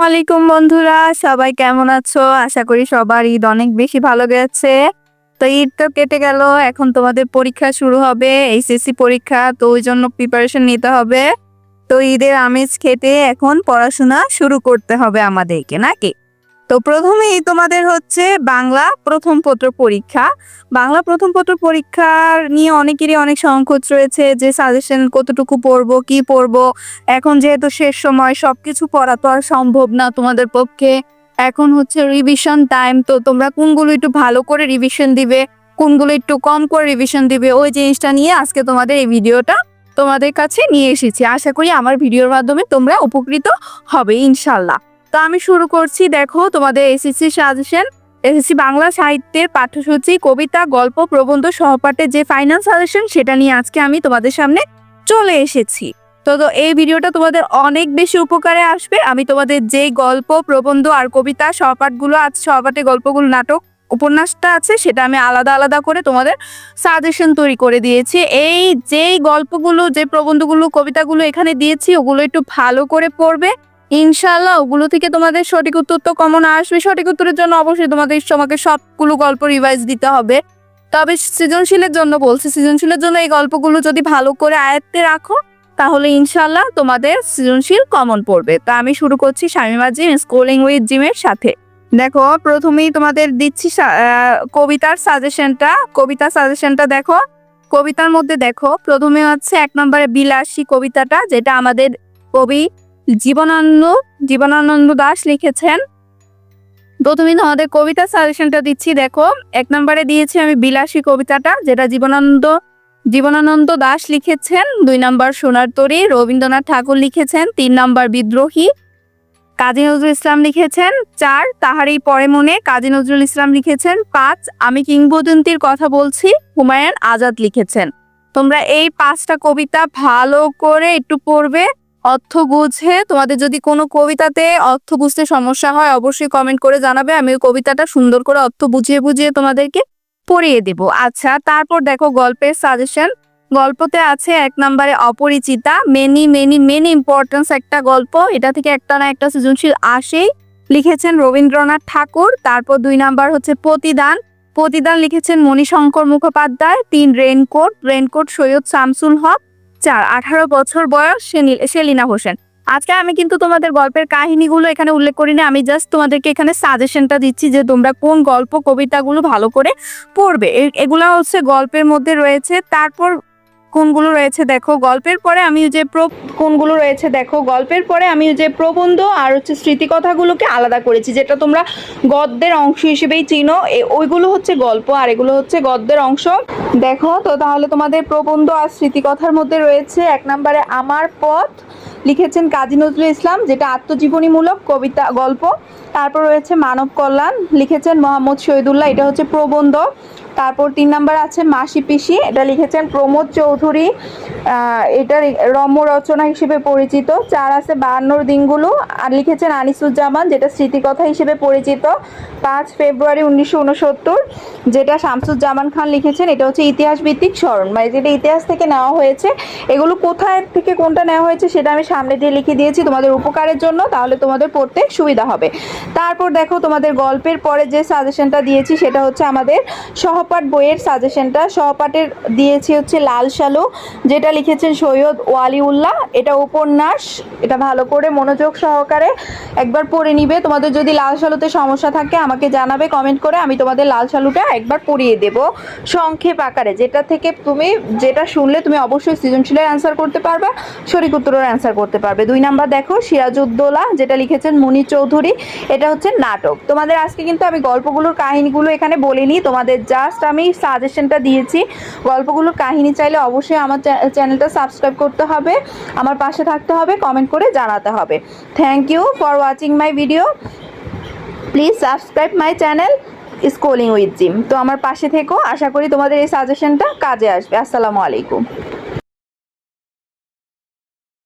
ওয়ালাইকুম বন্ধুরা, সবাই কেমন আছো? আশা করি সবার ঈদ অনেক বেশি ভালো গেছে। তো ঈদ তো কেটে গেল, এখন তোমাদের পরীক্ষা শুরু হবে, এইচএসসি পরীক্ষা, তো ওই জন্য প্রিপারেশন নিতে হবে। তো ঈদের আমেজ খেতে এখন পড়াশোনা শুরু করতে হবে আমাদেরকে, নাকি? তো প্রথমেই তোমাদের হচ্ছে বাংলা প্রথম পত্র পরীক্ষা। বাংলা প্রথম পত্র পরীক্ষার নিয়ে অনেকেরই অনেক সংকোচ রয়েছে যে সাজেশন কতটুকু পড়ব, কি পড়ব। এখন যেহেতু শেষ সময়, সবকিছু পড়া তো আর সম্ভব না তোমাদের পক্ষে। এখন হচ্ছে রিভিশন টাইম তো তোমরা কোনগুলো একটু ভালো করে রিভিশন দিবে, কোনগুলো একটু কম করে রিভিশন দিবে, ওই জিনিসটা নিয়ে আজকে তোমাদের এই ভিডিওটা তোমাদের কাছে নিয়ে এসেছি। আশা করি আমার ভিডিওর মাধ্যমে তোমরা উপকৃত হবে ইনশাল্লাহ তো আমি শুরু করছি, দেখো তোমাদের এসএসসি সাজেশন। এসএসসি বাংলা সাহিত্যের পাঠ্যসূচি, কবিতা, গল্প, প্রবন্ধ সহপাঠের যে ফাইনাল সাজেশন, সেটা নিয়ে আজকে আমি তোমাদের সামনে চলে এসেছি। তো তো এই ভিডিওটা তোমাদের অনেক বেশি উপকারে আসবে। আমি তোমাদের যেই গল্প, প্রবন্ধ আর কবিতা সহপাঠগুলো আছে সহপাঠে গল্পগুলো, নাটক, উপন্যাসটা আছে, সেটা আমি আলাদা আলাদা করে তোমাদের সাজেশন তৈরি করে দিয়েছি। এই যেই গল্পগুলো, যে প্রবন্ধগুলো, কবিতাগুলো এখানে দিয়েছি, ওগুলো একটু ভালো করে পড়বে। ইনশাল্লাহ ওগুলো থেকে তোমাদের সঠিক উত্তর তো কমন আসবে। সঠিক উত্তরের জন্য অবশ্যই তোমাদের তোমাকে সবগুলো গল্প রিভাইজ দিতে হবে। তবে সৃজনশীলের জন্য বলছি, সৃজনশীলের জন্য এই গল্পগুলো যদি ভালো করে আয়ত্তে রাখো, তাহলে ইনশাল্লাহ তোমাদের সৃজনশীল কমন পড়বে। তা আমি শুরু করছি শামিমা জিম স্কুলিং উইথ জিমের সাথে। দেখো, প্রথমেই তোমাদের দিচ্ছি কবিতার সাজেশনটা কবিতার সাজেশনটা দেখো। কবিতার মধ্যে দেখো, প্রথমে হচ্ছে এক নম্বরে বিলাসী কবিতাটা, যেটা আমাদের কবি জীবনানন্দ জীবনানন্দ দাস লিখেছেন। প্রথমে তোমাদের কবিতা সাজেশনটা দিচ্ছি, দেখো, এক নম্বরে দিয়েছি আমি বিলাসী কবিতাটা, যেটা জীবনানন্দ জীবনানন্দ দাস লিখেছেন। দুই নম্বর সোনার তরী, রবীন্দ্রনাথ ঠাকুর লিখেছেন। তিন নম্বর বিদ্রোহী, কাজী নজরুল ইসলাম লিখেছেন। চার, তাহারই পরে মনে, কাজী নজরুল ইসলাম লিখেছেন। পাঁচ, আমি কিংবদন্তির কথা বলছি, হুমায়ুন আজাদ লিখেছেন। তোমরা এই পাঁচটা কবিতা ভালো করে একটু পড়বে। অর্থ বুঝে তোমাদের যদি কোনো কবিতাতে অর্থ বুঝতে সমস্যা হয়, অবশ্যই কমেন্ট করে জানাবে। আমি ওই কবিতাটা সুন্দর করে অর্থ বুঝিয়ে বুঝিয়ে তোমাদেরকে পড়িয়ে দেব। আচ্ছা তারপর দেখো গল্পের সাজেশন গল্পতে আছে এক নম্বরে Aparichita. Many many many importance একটা গল্প। এটা থেকে একটা না একটা সৃজনশীল আসেই লিখেছেন রবীন্দ্রনাথ ঠাকুর। তারপর দুই নাম্বার হচ্ছে প্রতিদান। প্রতিদান লিখেছেন মণিশঙ্কর মুখোপাধ্যায়। তিন রেনকোট। রেনকোট সৈয়দ শামসুল হক। চার, আঠারো বছর বয়স সেলিনা হোসেন। আজকে আমি কিন্তু তোমাদের গল্পের কাহিনীগুলো এখানে উল্লেখ করি না, আমি জাস্ট তোমাদেরকে এখানে সাজেশনটা দিচ্ছি যে তোমরা কোন গল্প, কবিতাগুলো ভালো করে পড়বে। এগুলা হচ্ছে গল্পের মধ্যে রয়েছে। তারপর কোনগুলো রয়েছে দেখো, গল্পের পরে আমি যে প্র কোনগুলো রয়েছে দেখো, গল্পের পরে আমি যে প্রবন্ধ আর হচ্ছে স্মৃতিকথাগুলোকে আলাদা করেছি, যেটা তোমরা গদ্যের অংশ হিসেবেই চিনো। ওইগুলো হচ্ছে গল্প আর এগুলো হচ্ছে গদ্যের অংশ। দেখো, তো তাহলে তোমাদের প্রবন্ধ আর স্মৃতিকথার মধ্যে রয়েছে এক নম্বরে আমার পথ, লিখেছেন কাজী নজরুল ইসলাম, যেটা আত্মজীবনীমূলক কবিতা, গল্প। তারপর রয়েছে মানব কল্যাণ, লিখেছেন মোহাম্মদ শহীদুল্লাহ, এটা হচ্ছে প্রবন্ধ। তারপর তিন নাম্বার আছে মাসি পিসি, এটা লিখেছেন প্রমোদ চৌধুরী। এটা রম্য রচনা হিসেবে পরিচিত। চার আছে বায়ান্নর দিনগুলো আর লিখেছেন আনিসুজ্জামান, যেটা স্মৃতিকথা হিসেবে পরিচিত। পাঁচ ফেব্রুয়ারি উনিশশো উনসত্তর, যেটা শামসুজ্জামান খান লিখেছেন, এটা হচ্ছে ইতিহাস ভিত্তিক স্মরণ। মানে যেটা ইতিহাস থেকে নেওয়া হয়েছে, এগুলো কোথায় থেকে কোনটা নেওয়া হয়েছে সেটা আমি সামনে দিয়ে লিখে দিয়েছি তোমাদের উপকারের জন্য, তাহলে তোমাদের পড়তে সুবিধা হবে। তারপর দেখো তোমাদের গল্পের পরে যে সাজেশনটা দিয়েছি, সেটা হচ্ছে আমাদের সহপাঠ বইয়ের সাজেশনটা। সহপাঠের দিয়েছি হচ্ছে লাল শালু, যেটা লিখেছেন সৈয়দ ওয়ালিউল্লাহ। এটা উপন্যাস, এটা ভালো করে মনোযোগ সহকারে একবার পড়ে নিবে। তোমাদের যদি লাল শালুতে সমস্যা থাকে, আমাকে জানাবে কমেন্ট করে আমি তোমাদের লাল শালুটা একবার পড়িয়ে দেব। সংক্ষেপ আকারে, যেটা থেকে তুমি যেটা শুনলে তুমি অবশ্যই সৃজনশীলের অ্যান্সার করতে পারবে, সঠিক উত্তরের অ্যান্সার করতে পারবে। দুই নাম্বার দেখো, সিরাজউদ্দৌলা, যেটা লিখেছেন মুনি চৌধুরী। এটা হচ্ছে নাটক। তোমাদের আজকে কিন্তু আমি গল্পগুলোর কাহিনীগুলো এখানে বলিনি, তোমাদের জাস্ট আমি সাজেশনটা দিয়েছি। গল্পগুলোর কাহিনী চাইলে অবশ্যই আমার চ্যানেলটা সাবস্ক্রাইব করতে হবে। আমার পাশে থাকতে হবে কমেন্ট করে জানাতে হবে। Thank you for watching my video please subscribe my channel schooling with Jim তো আমার পাশে থেকো, আশা করি তোমাদের এই সাজেশনটা কাজে আসবে। আসসালামু আলাইকুম।